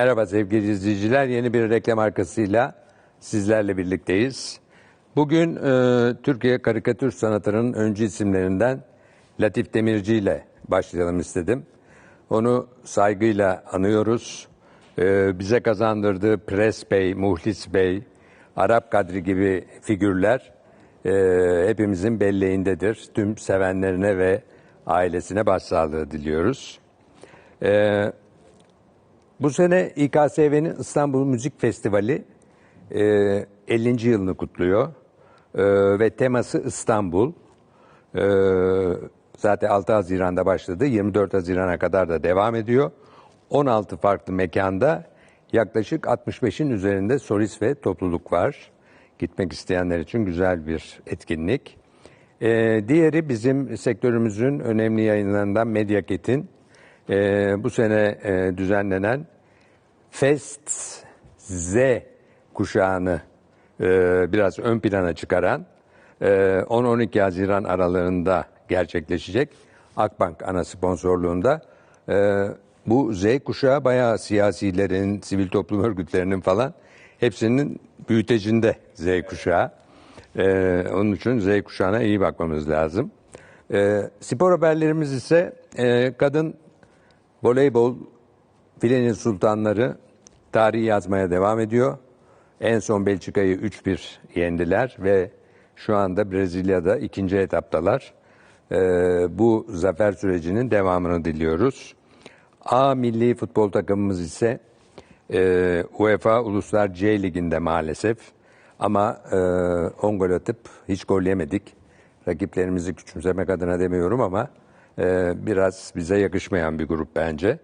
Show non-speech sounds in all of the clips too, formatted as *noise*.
Merhaba sevgili izleyiciler. Yeni bir reklam arkasıyla sizlerle birlikteyiz. Bugün e, Türkiye karikatür sanatının öncü isimlerinden Latif Demirci ile başlayalım istedim. Onu saygıyla anıyoruz. E, bize kazandırdığı Pres Bey, Muhlis Bey, Arap Kadri gibi figürler e, hepimizin belleğindedir. Tüm sevenlerine ve ailesine başsağlığı diliyoruz. E, bu sene İKSV'nin İstanbul Müzik Festivali e, 50. yılını kutluyor. E, ve teması İstanbul. E, zaten 6 Haziran'da başladı. 24 Haziran'a kadar da devam ediyor. 16 farklı mekanda yaklaşık 65'in üzerinde solist ve topluluk var. Gitmek isteyenler için güzel bir etkinlik. E, diğeri bizim sektörümüzün önemli yayınlarından Medyaket'in e, bu sene e, düzenlenen Fest Z kuşağını e, biraz ön plana çıkaran e, 10-12 Haziran aralarında gerçekleşecek Akbank ana sponsorluğunda e, bu Z kuşağı bayağı siyasilerin, sivil toplum örgütlerinin falan hepsinin büyütecinde Z kuşağı. E, onun için Z kuşağına iyi bakmamız lazım. E, spor haberlerimiz ise e, kadın voleybol Filenin Sultanları tarihi yazmaya devam ediyor. En son Belçika'yı 3-1 yendiler ve şu anda Brezilya'da ikinci etaptalar. Ee, bu zafer sürecinin devamını diliyoruz. A milli futbol takımımız ise e, UEFA Uluslar C Ligi'nde maalesef. Ama e, 10 gol atıp hiç gol yemedik. Rakiplerimizi küçümsemek adına demiyorum ama e, biraz bize yakışmayan bir grup bence.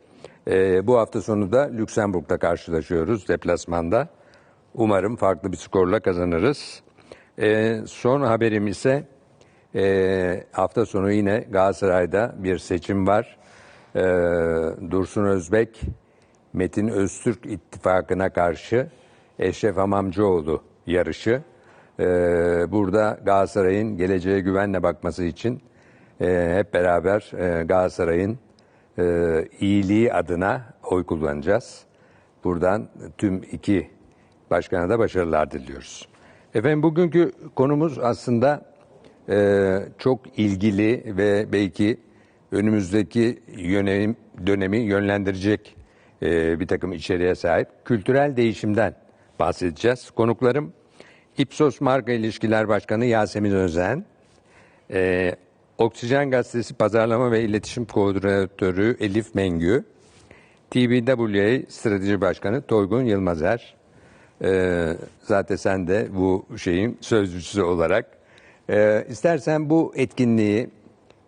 E, bu hafta sonu da Lüksemburg'da karşılaşıyoruz deplasmanda. Umarım farklı bir skorla kazanırız. E, son haberim ise e, hafta sonu yine Galatasaray'da bir seçim var. Dursun Özbek, Metin Öztürk ittifakına karşı Eşref Hamamcıoğlu yarışı. Burada Galatasaray'ın geleceğe güvenle bakması için e, hep beraber e, Galatasaray'ın e, iyiliği adına oy kullanacağız. Buradan tüm iki başkana da başarılar diliyoruz. Efendim bugünkü konumuz aslında e, çok ilgili ve belki önümüzdeki yönelim, dönemi yönlendirecek e, bir takım içeriğe sahip kültürel değişimden bahsedeceğiz. Konuklarım Ipsos Marka İlişkiler Başkanı Yasemin Özen, e, Oksijen Gazetesi Pazarlama ve İletişim Koordinatörü Elif Mengü, TBWA Strateji Başkanı Toygun Yılmazer. Ee, zaten sen de bu şeyin sözcüsü olarak. Ee, istersen bu etkinliği,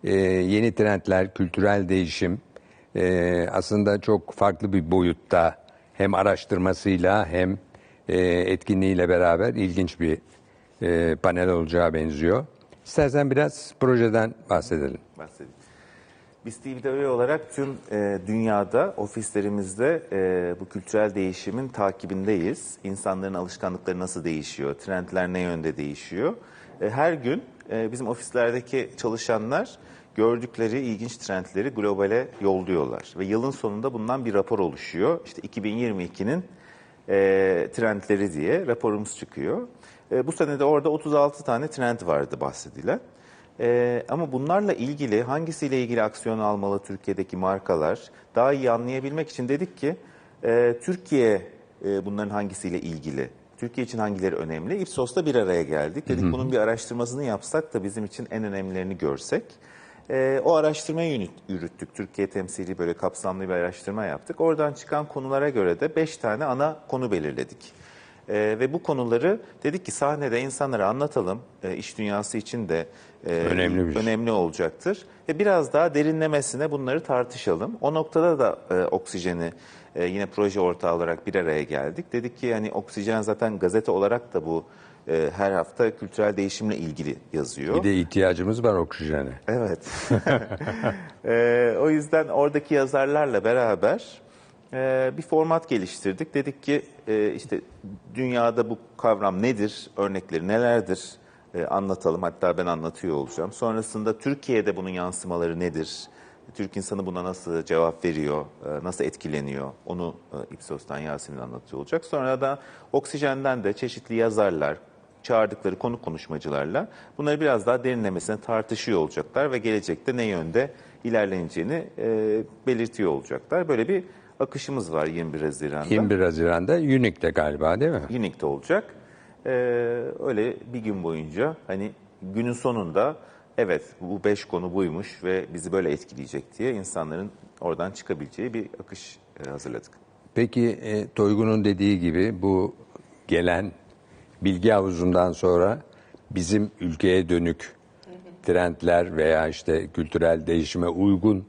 e, yeni trendler, kültürel değişim, e, aslında çok farklı bir boyutta hem araştırmasıyla hem e, etkinliğiyle beraber ilginç bir e, panel olacağı benziyor. İstersen biraz projeden bahsedelim. bahsedeyim. Biz TVW olarak tüm e, dünyada ofislerimizde e, bu kültürel değişimin takibindeyiz. İnsanların alışkanlıkları nasıl değişiyor, trendler ne yönde değişiyor. E, her gün e, bizim ofislerdeki çalışanlar gördükleri ilginç trendleri globale yolluyorlar. Ve yılın sonunda bundan bir rapor oluşuyor. İşte 2022'nin e, trendleri diye raporumuz çıkıyor. E, bu sene de orada 36 tane trend vardı bahsedilen. E, ama bunlarla ilgili hangisiyle ilgili aksiyon almalı Türkiye'deki markalar daha iyi anlayabilmek için dedik ki e, Türkiye e, bunların hangisiyle ilgili? Türkiye için hangileri önemli? Ipsos'ta bir araya geldik. Dedik bunun bir araştırmasını yapsak da bizim için en önemlilerini görsek. E, o araştırmayı yürüt- yürüttük. Türkiye temsili böyle kapsamlı bir araştırma yaptık. Oradan çıkan konulara göre de 5 tane ana konu belirledik. E, ve bu konuları dedik ki sahnede insanlara anlatalım. E, iş dünyası için de e, Önemli şey. önemli olacaktır. Ve biraz daha derinlemesine bunları tartışalım. O noktada da e, oksijeni e, yine proje ortağı olarak bir araya geldik. Dedik ki yani oksijen zaten gazete olarak da bu e, her hafta kültürel değişimle ilgili yazıyor. Bir de ihtiyacımız var oksijene. Evet. Ee, *laughs* o yüzden oradaki yazarlarla beraber e, bir format geliştirdik. Dedik ki e, işte dünyada bu kavram nedir, örnekleri nelerdir e, anlatalım. Hatta ben anlatıyor olacağım. Sonrasında Türkiye'de bunun yansımaları nedir? Türk insanı buna nasıl cevap veriyor, e, nasıl etkileniyor onu e, Ipsos'tan Yasemin anlatıyor olacak. Sonra da Oksijen'den de çeşitli yazarlar, çağırdıkları konuk konuşmacılarla bunları biraz daha derinlemesine tartışıyor olacaklar ve gelecekte ne yönde ilerleneceğini e, belirtiyor olacaklar. Böyle bir akışımız var 21 Haziran'da. 21 Haziran'da Unique'de galiba değil mi? Unique'de olacak. Ee, öyle bir gün boyunca hani günün sonunda evet bu beş konu buymuş ve bizi böyle etkileyecek diye insanların oradan çıkabileceği bir akış e, hazırladık. Peki e, Toygun'un dediği gibi bu gelen bilgi havuzundan sonra bizim ülkeye dönük trendler veya işte kültürel değişime uygun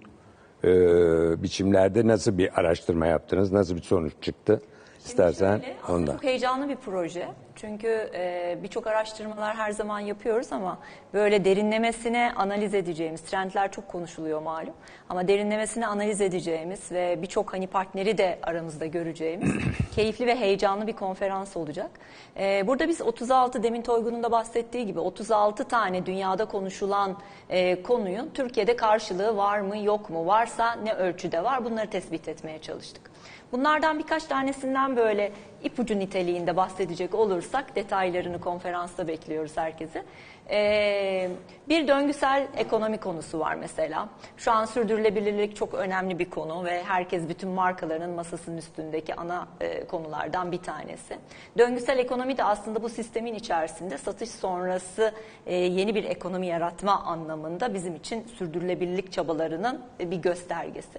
e, biçimlerde nasıl bir araştırma yaptınız? Nasıl bir sonuç çıktı? İstersen Şöyle, ondan. Çok heyecanlı bir proje. Çünkü e, birçok araştırmalar her zaman yapıyoruz ama böyle derinlemesine analiz edeceğimiz, trendler çok konuşuluyor malum. Ama derinlemesine analiz edeceğimiz ve birçok hani partneri de aramızda göreceğimiz *coughs* keyifli ve heyecanlı bir konferans olacak. E, burada biz 36, demin Toygun'un da bahsettiği gibi 36 tane dünyada konuşulan e, konuyun Türkiye'de karşılığı var mı yok mu? Varsa ne ölçüde var? Bunları tespit etmeye çalıştık. Bunlardan birkaç tanesinden böyle ipucu niteliğinde bahsedecek olursak detaylarını konferansta bekliyoruz herkese. Ee, bir döngüsel ekonomi konusu var mesela. Şu an sürdürülebilirlik çok önemli bir konu ve herkes bütün markaların masasının üstündeki ana e, konulardan bir tanesi. Döngüsel ekonomi de aslında bu sistemin içerisinde satış sonrası e, yeni bir ekonomi yaratma anlamında bizim için sürdürülebilirlik çabalarının e, bir göstergesi.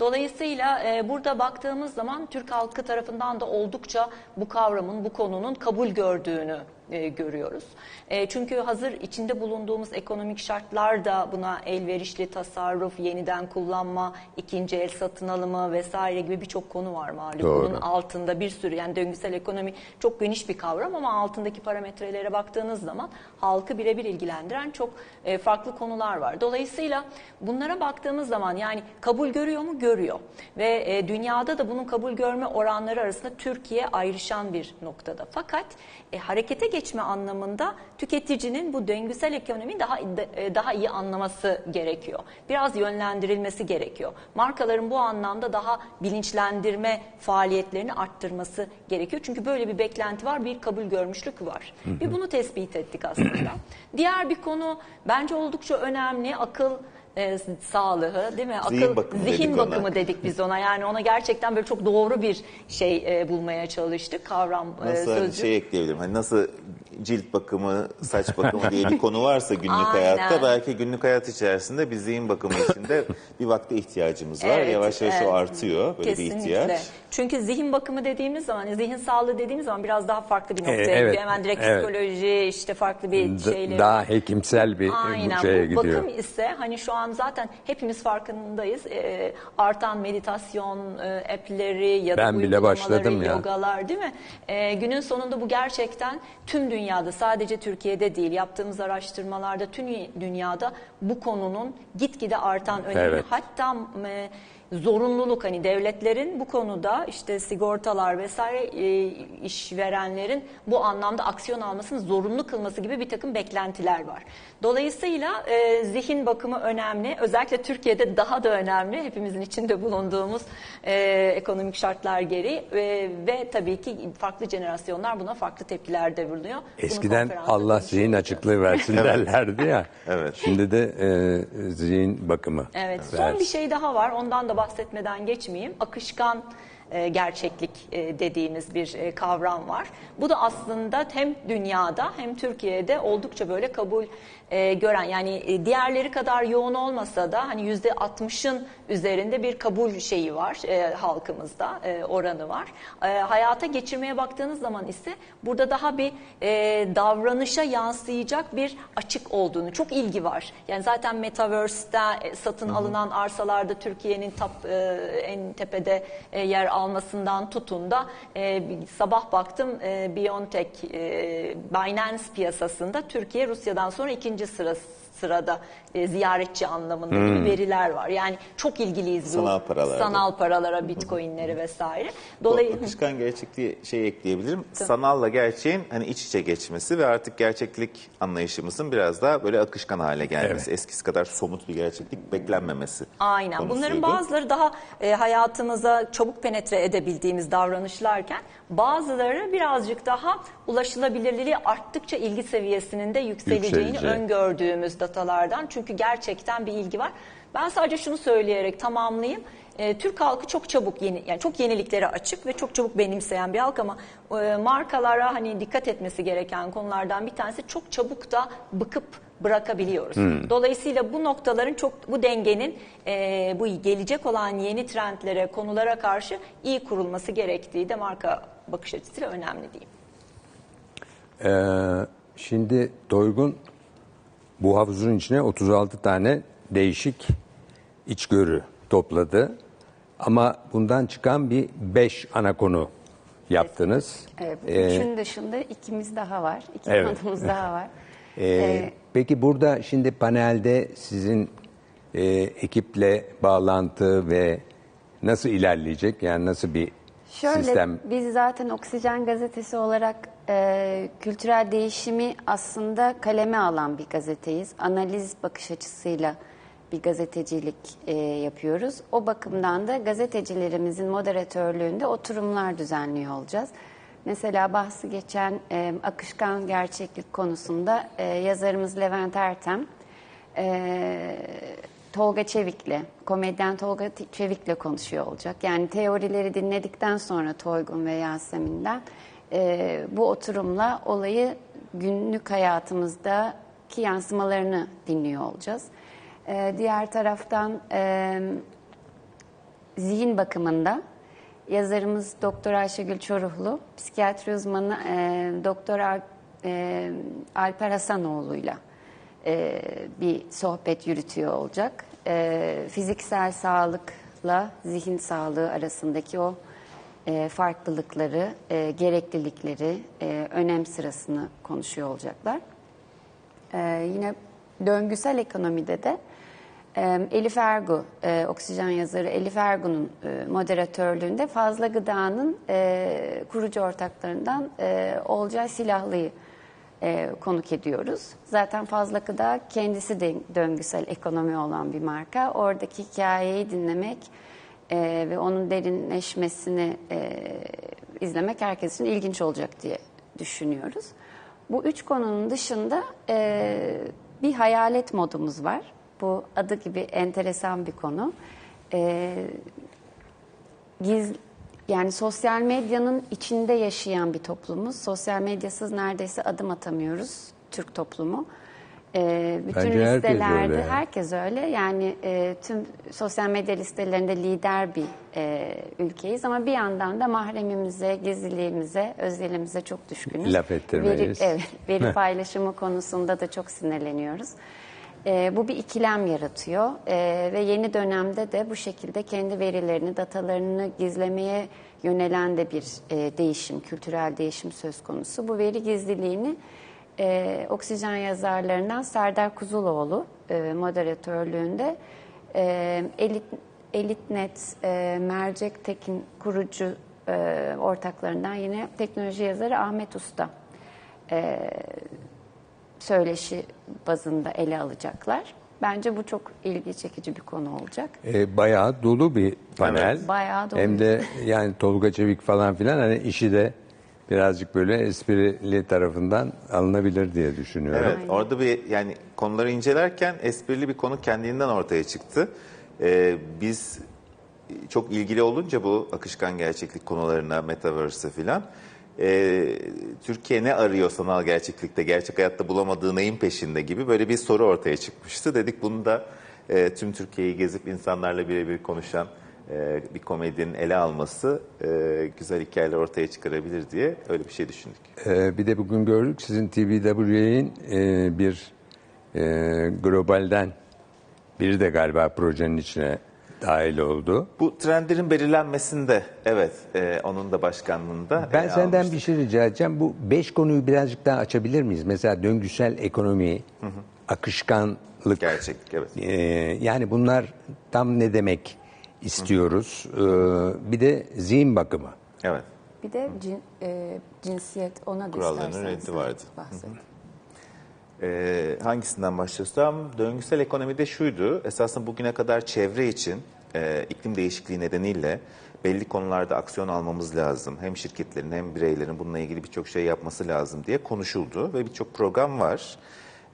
Dolayısıyla e, burada baktığımız zaman Türk halkı tarafından da oldukça bu kavramın, bu konunun kabul gördüğünü e, görüyoruz. E, çünkü hazır içinde bulunduğumuz ekonomik şartlar da buna elverişli tasarruf, yeniden kullanma, ikinci el satın alımı vesaire gibi birçok konu var malum. Doğru. Bunun altında bir sürü yani döngüsel ekonomi çok geniş bir kavram ama altındaki parametrelere baktığınız zaman halkı birebir ilgilendiren çok e, farklı konular var. Dolayısıyla bunlara baktığımız zaman yani kabul görüyor mu? Görüyor. Ve e, dünyada da bunun kabul görme oranları arasında Türkiye ayrışan bir noktada. Fakat e, harekete geçme anlamında tüketicinin bu döngüsel ekonomiyi daha e, daha iyi anlaması gerekiyor. Biraz yönlendirilmesi gerekiyor. Markaların bu anlamda daha bilinçlendirme faaliyetlerini arttırması gerekiyor. Çünkü böyle bir beklenti var, bir kabul görmüşlük var. Bir bunu tespit ettik aslında. *clears throat* Diğer bir konu bence oldukça önemli. Akıl e, sağlığı değil mi? Zihin Akıl bakımı zihin dedik ona. bakımı dedik biz ona. Yani ona gerçekten böyle çok doğru bir şey e, bulmaya çalıştık. Kavram e, Nasıl hani sözcük. şey ekleyebilirim? Hani nasıl cilt bakımı, saç bakımı diye bir konu varsa *laughs* günlük Aynen. hayatta belki günlük hayat içerisinde bir zihin bakımı içinde bir vakte ihtiyacımız var. Evet, yavaş yavaş evet. o artıyor böyle bir ihtiyaç. Çünkü zihin bakımı dediğimiz zaman, zihin sağlığı dediğimiz zaman biraz daha farklı bir noktaya Ee, evet, gidiyor. Hemen direkt evet. psikoloji, işte farklı bir şeyle. daha hekimsel bir Aynen. şeye Bu gidiyor. bakım ise hani şu an zaten hepimiz farkındayız. Ee, artan meditasyon e, app'leri ya da Ben bile başladım ya. yogalar değil mi? Ee, günün sonunda bu gerçekten tüm dünyada sadece Türkiye'de değil yaptığımız araştırmalarda tüm dünyada bu konunun gitgide artan önemi Evet. hatta e, zorunluluk hani devletlerin bu konuda işte sigortalar vesaire e, işverenlerin bu anlamda aksiyon almasını zorunlu kılması gibi bir takım beklentiler var. Dolayısıyla e, zihin bakımı önemli. Özellikle Türkiye'de daha da önemli. Hepimizin içinde bulunduğumuz e, ekonomik şartlar gereği e, ve tabii ki farklı jenerasyonlar buna farklı tepkiler bulunuyor. Bunu Eskiden Allah zihin açıklığı *laughs* versin derlerdi ya. Evet. Şimdi de e, zihin bakımı. Evet. Son versin. bir şey daha var. Ondan da bahsetmeden geçmeyeyim. Akışkan e, gerçeklik e, dediğimiz bir e, kavram var. Bu da aslında hem dünyada hem Türkiye'de oldukça böyle kabul e, gören yani e, diğerleri kadar yoğun olmasa da hani yüzde 60'ın üzerinde bir kabul şeyi var e, halkımızda e, oranı var. E, hayata geçirmeye baktığınız zaman ise burada daha bir e, davranışa yansıyacak bir açık olduğunu çok ilgi var. Yani zaten metaverse'te e, satın alınan arsalarda Türkiye'nin tap, e, en tepede e, yer almasından tutun da e, sabah baktım e, BioNTech e, Binance piyasasında Türkiye Rusya'dan sonra ikinci sırası sırada e, ziyaretçi anlamında gibi veriler var. Yani çok ilgiliyiz bu Sanal paralarda. sanal paralara, bitcoinlere vesaire. Bu Dolayısıyla akışkan gerçekliği şey ekleyebilirim. Sanalla gerçeğin hani iç içe geçmesi ve artık gerçeklik anlayışımızın biraz daha böyle akışkan hale gelmesi. Eskisi kadar somut bir gerçeklik beklenmemesi. Aynen. konusuydu. Bunların bazıları daha e, hayatımıza çabuk penetre edebildiğimiz davranışlarken bazıları birazcık daha ulaşılabilirliği arttıkça ilgi seviyesinin de yükseleceğini Yükselecek. öngördüğümüz datalardan. Çünkü gerçekten bir ilgi var. Ben sadece şunu söyleyerek tamamlayayım. E, Türk halkı çok çabuk yeni yani çok yeniliklere açık ve çok çabuk benimseyen bir halk ama e, markalara hani dikkat etmesi gereken konulardan bir tanesi çok çabuk da bıkıp bırakabiliyoruz. Dolayısıyla bu noktaların çok bu dengenin e, bu gelecek olan yeni trendlere, konulara karşı iyi kurulması gerektiği de marka bakış açısıyla önemli diyeyim. Ee, şimdi Doygun bu havuzun içine 36 tane değişik içgörü topladı. Ama bundan çıkan bir 5 ana konu yaptınız. Evet, Ee, üçün dışında ikimiz daha var. İki Evet. konumuz *laughs* daha var. Ee, Ee, peki burada şimdi panelde sizin e, ekiple bağlantı ve nasıl ilerleyecek? Yani nasıl bir Şöyle, sistem? biz zaten Oksijen Gazetesi olarak e, kültürel değişimi aslında kaleme alan bir gazeteyiz. Analiz bakış açısıyla bir gazetecilik e, yapıyoruz. O bakımdan da gazetecilerimizin moderatörlüğünde oturumlar düzenliyor olacağız. Mesela bahsi geçen e, akışkan gerçeklik konusunda e, yazarımız Levent Ertem, e, Tolga Çevik'le, komedyen Tolga Çevik'le konuşuyor olacak. Yani teorileri dinledikten sonra Toygun ve Yasemin'den e, bu oturumla olayı günlük hayatımızdaki yansımalarını dinliyor olacağız. E, diğer taraftan e, zihin bakımında yazarımız Doktor Ayşegül Çoruhlu, psikiyatri uzmanı e, Doktor Al- e, Alper Hasanoğlu'yla e, bir sohbet yürütüyor olacak. E, fiziksel sağlıkla zihin sağlığı arasındaki o e, farklılıkları, gereklilikleri, önem sırasını konuşuyor olacaklar. Yine döngüsel ekonomide de Elif Ergu, oksijen yazarı Elif Ergu'nun e, moderatörlüğünde Fazla Gıda'nın kurucu ortaklarından e, Olcay Silahlı'yı e, konuk ediyoruz. Zaten Fazla Gıda kendisi de döngüsel ekonomi olan bir marka. Oradaki hikayeyi dinlemek e, ve onun derinleşmesini e, izlemek herkes için ilginç olacak diye düşünüyoruz. Bu üç konunun dışında e, bir hayalet modumuz var. Bu adı gibi enteresan bir konu. E, giz, yani sosyal medyanın içinde yaşayan bir toplumuz. Sosyal medyasız neredeyse adım atamıyoruz Türk toplumu. E, bütün Bence herkes listelerde öyle ya. herkes öyle. Yani e, tüm sosyal medya listelerinde lider bir e, ülkeyiz ama bir yandan da mahremimize, gizliliğimize, özelimize çok düşkünüz. Laf ettirmeyiz. Veri, evet, *laughs* veri paylaşımı konusunda da çok sinirleniyoruz. E, bu bir ikilem yaratıyor E, ve yeni dönemde de bu şekilde kendi verilerini, datalarını gizlemeye yönelen de bir e, değişim, kültürel değişim söz konusu. Bu veri gizliliğini e, Oksijen yazarlarından Serdar Kuzuloğlu e, moderatörlüğünde e, Elit, Elitnet, e, Mercek Tekin kurucu e, ortaklarından yine teknoloji yazarı Ahmet Usta e, söyleşi bazında ele alacaklar. Bence bu çok ilgi çekici bir konu olacak. E, bayağı dolu bir panel. Evet, bayağı dolu. Hem de yani Tolga Çevik falan filan hani işi de birazcık böyle esprili tarafından alınabilir diye düşünüyorum. Evet, orada bir yani konuları incelerken esprili bir konu kendinden ortaya çıktı. Ee, biz çok ilgili olunca bu akışkan gerçeklik konularına, metaverse'e filan. Ee, Türkiye ne arıyor sanal gerçeklikte, gerçek hayatta bulamadığı neyin peşinde gibi böyle bir soru ortaya çıkmıştı. Dedik bunu da e, tüm Türkiye'yi gezip insanlarla birebir konuşan e, bir komedinin ele alması e, güzel hikayeler ortaya çıkarabilir diye öyle bir şey düşündük. Ee, bir de bugün gördük sizin TVW'nin e, bir e, globalden biri de galiba projenin içine dahil oldu. Bu trendlerin belirlenmesinde evet e, onun da başkanlığında Ben ele senden almıştık. bir şey rica edeceğim. Bu beş konuyu birazcık daha açabilir miyiz? Mesela döngüsel ekonomi, akışkanlık. Gerçeklik evet. Ee, yani bunlar tam ne demek istiyoruz? Ee, bir de zihin bakımı. Evet. Bir de cin, e, cinsiyet ona da Kurallarının istersen reddi vardı. bahset. Ee, hangisinden başlıyorsam döngüsel ekonomide şuydu. Esasında bugüne kadar çevre için e, iklim değişikliği nedeniyle belli konularda aksiyon almamız lazım. Hem şirketlerin hem bireylerin bununla ilgili birçok şey yapması lazım diye konuşuldu ve birçok program var.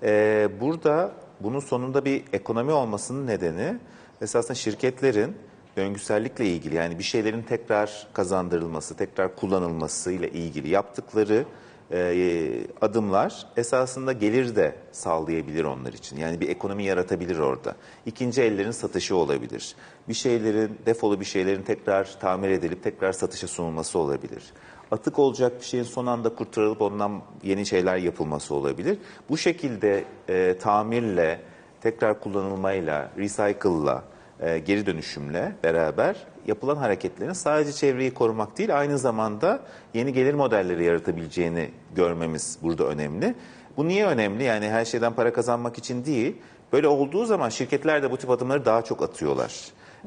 Ee, burada bunun sonunda bir ekonomi olmasının nedeni esasında şirketlerin döngüsellikle ilgili yani bir şeylerin tekrar kazandırılması, tekrar kullanılması ile ilgili yaptıkları e, adımlar esasında gelir de sağlayabilir onlar için. Yani bir ekonomi yaratabilir orada. İkinci ellerin satışı olabilir. Bir şeylerin, defolu bir şeylerin tekrar tamir edilip tekrar satışa sunulması olabilir. Atık olacak bir şeyin son anda kurtarılıp ondan yeni şeyler yapılması olabilir. Bu şekilde e, tamirle, tekrar kullanılmayla, recycle'la, e, geri dönüşümle beraber yapılan hareketlerin sadece çevreyi korumak değil aynı zamanda yeni gelir modelleri yaratabileceğini görmemiz burada önemli. Bu niye önemli? Yani her şeyden para kazanmak için değil. Böyle olduğu zaman şirketler de bu tip adımları daha çok atıyorlar.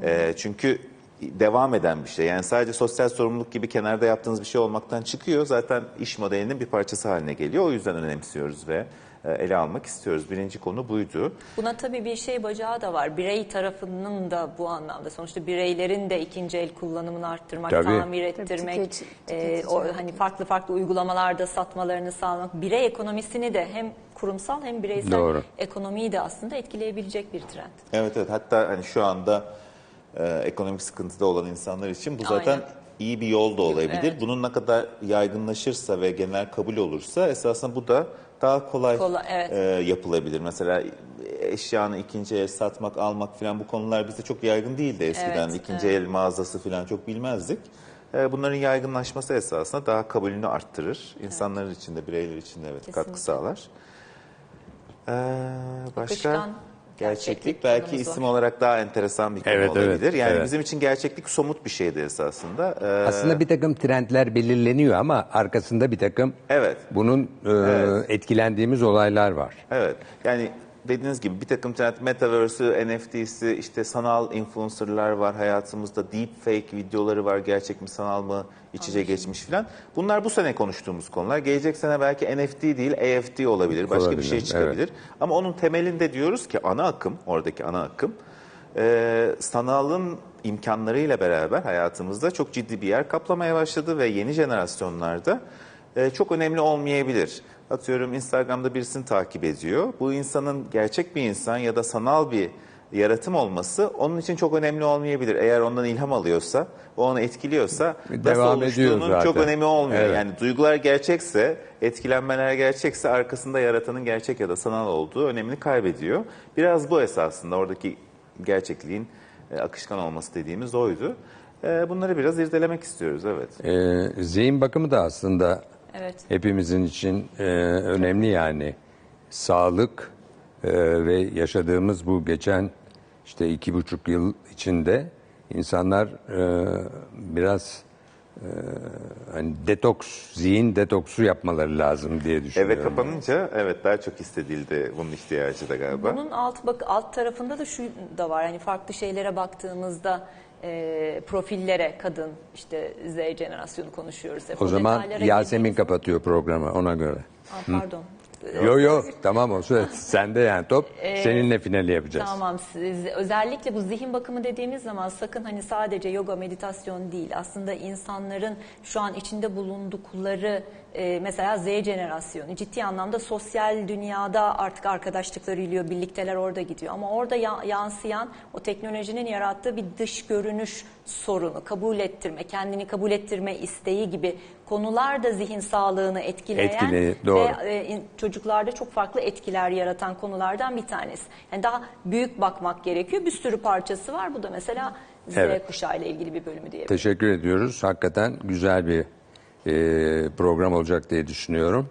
E, çünkü devam eden bir şey. Yani sadece sosyal sorumluluk gibi kenarda yaptığınız bir şey olmaktan çıkıyor. Zaten iş modelinin bir parçası haline geliyor. O yüzden önemsiyoruz ve e, ele almak istiyoruz. Birinci konu buydu. Buna tabii bir şey bacağı da var. Birey tarafının da bu anlamda sonuçta bireylerin de ikinci el kullanımını arttırmak, Tabii. tamir Tabii, ettirmek, tüketici- e, tüketici o, hani farklı farklı uygulamalarda satmalarını sağlamak, birey ekonomisini de hem kurumsal hem bireysel Doğru. ekonomiyi de aslında etkileyebilecek bir trend. Evet evet hatta hani şu anda e, ekonomik sıkıntıda olan insanlar için bu zaten Aynen. iyi bir yol da olabilir. Evet. Bunun ne kadar yaygınlaşırsa ve genel kabul olursa esasında bu da daha kolay, Kolay, evet. e, yapılabilir. Mesela eşyanı ikinci el satmak, almak falan bu konular bizde çok yaygın değildi eskiden. Evet, ikinci el mağazası falan çok bilmezdik. E, bunların yaygınlaşması esasında daha kabulünü arttırır. İnsanlar için de bireyler için de evet katkı sağlar. Ee, başka Akışkan gerçeklik belki isim var. olarak daha enteresan bir konu Evet, evet, olabilir. yani evet. bizim için gerçeklik somut bir şeydi esasında. Ee, Aslında bir takım trendler belirleniyor ama arkasında bir takım Evet. bunun e, etkilendiğimiz olaylar var. Evet. Yani dediğiniz gibi bir takım trend metaverse'ü, NFT'si, işte sanal influencer'lar var hayatımızda. Deepfake videoları var. Gerçek mi sanal mı iç içe geçmiş filan. Bunlar bu sene konuştuğumuz konular. Gelecek sene belki NFT değil AFT olabilir. Başka Olabilir, bir şey çıkabilir. Ama onun temelinde diyoruz ki ana akım, oradaki ana akım e, sanalın imkanlarıyla beraber hayatımızda çok ciddi bir yer kaplamaya başladı ve yeni jenerasyonlarda e, çok önemli olmayabilir. Atıyorum Instagram'da birisini takip ediyor. Bu insanın gerçek bir insan ya da sanal bir yaratım olması onun için çok önemli olmayabilir. Eğer ondan ilham alıyorsa, o onu etkiliyorsa Devam nasıl oluştuğunun çok zaten. önemi olmuyor. Evet. Yani duygular gerçekse, etkilenmeler gerçekse arkasında yaratanın gerçek ya da sanal olduğu önemini kaybediyor. Biraz bu esasında oradaki gerçekliğin e, akışkan olması dediğimiz oydu. E, bunları biraz irdelemek istiyoruz evet. E, zihin bakımı da aslında Evet. hepimizin için e, önemli yani. Sağlık e, ve yaşadığımız bu geçen işte iki buçuk yıl içinde insanlar e, biraz e, hani detoks, zihin detoksu yapmaları lazım diye düşünüyorum. Eve kapanınca evet daha çok hissedildi bunun ihtiyacı da galiba. Bunun alt bak alt tarafında da şu da var. Hani farklı şeylere baktığımızda e, profillere kadın işte Z jenerasyonu konuşuyoruz. hep. O zaman detaylara Yasemin girdiğimiz- kapatıyor programı ona göre. Aa, pardon. Yo yo tamam o söz *laughs* sende yani top seninle finali yapacağız. Tamam siz özellikle bu zihin bakımı dediğimiz zaman sakın hani sadece yoga meditasyon değil aslında insanların şu an içinde bulundukları e, mesela Z jenerasyonu ciddi anlamda sosyal dünyada artık arkadaşlıklarıyla birlikteler orada gidiyor ama orada ya- yansıyan o teknolojinin yarattığı bir dış görünüş sorunu kabul ettirme kendini kabul ettirme isteği gibi konular da zihin sağlığını etkileyen Etkili, doğru. ve e, çocuklarda çok farklı etkiler yaratan konulardan bir tanesi. Yani daha büyük bakmak gerekiyor. Bir sürü parçası var. Bu da mesela Z Evet. kuşağı ile ilgili bir bölümü diyebilirim. Teşekkür ediyoruz. Hakikaten güzel bir e, program olacak diye düşünüyorum.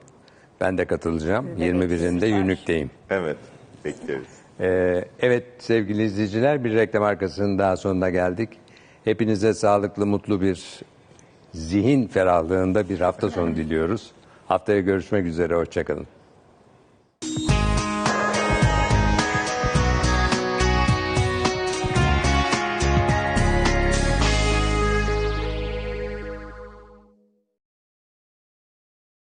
Ben de katılacağım. 21'inde Unique'deyim. Evet bekliyoruz. Ee, evet sevgili izleyiciler bir reklam arkasının daha sonuna geldik. Hepinize sağlıklı, mutlu bir zihin ferahlığında bir hafta sonu *laughs* diliyoruz. Haftaya görüşmek üzere, hoşçakalın.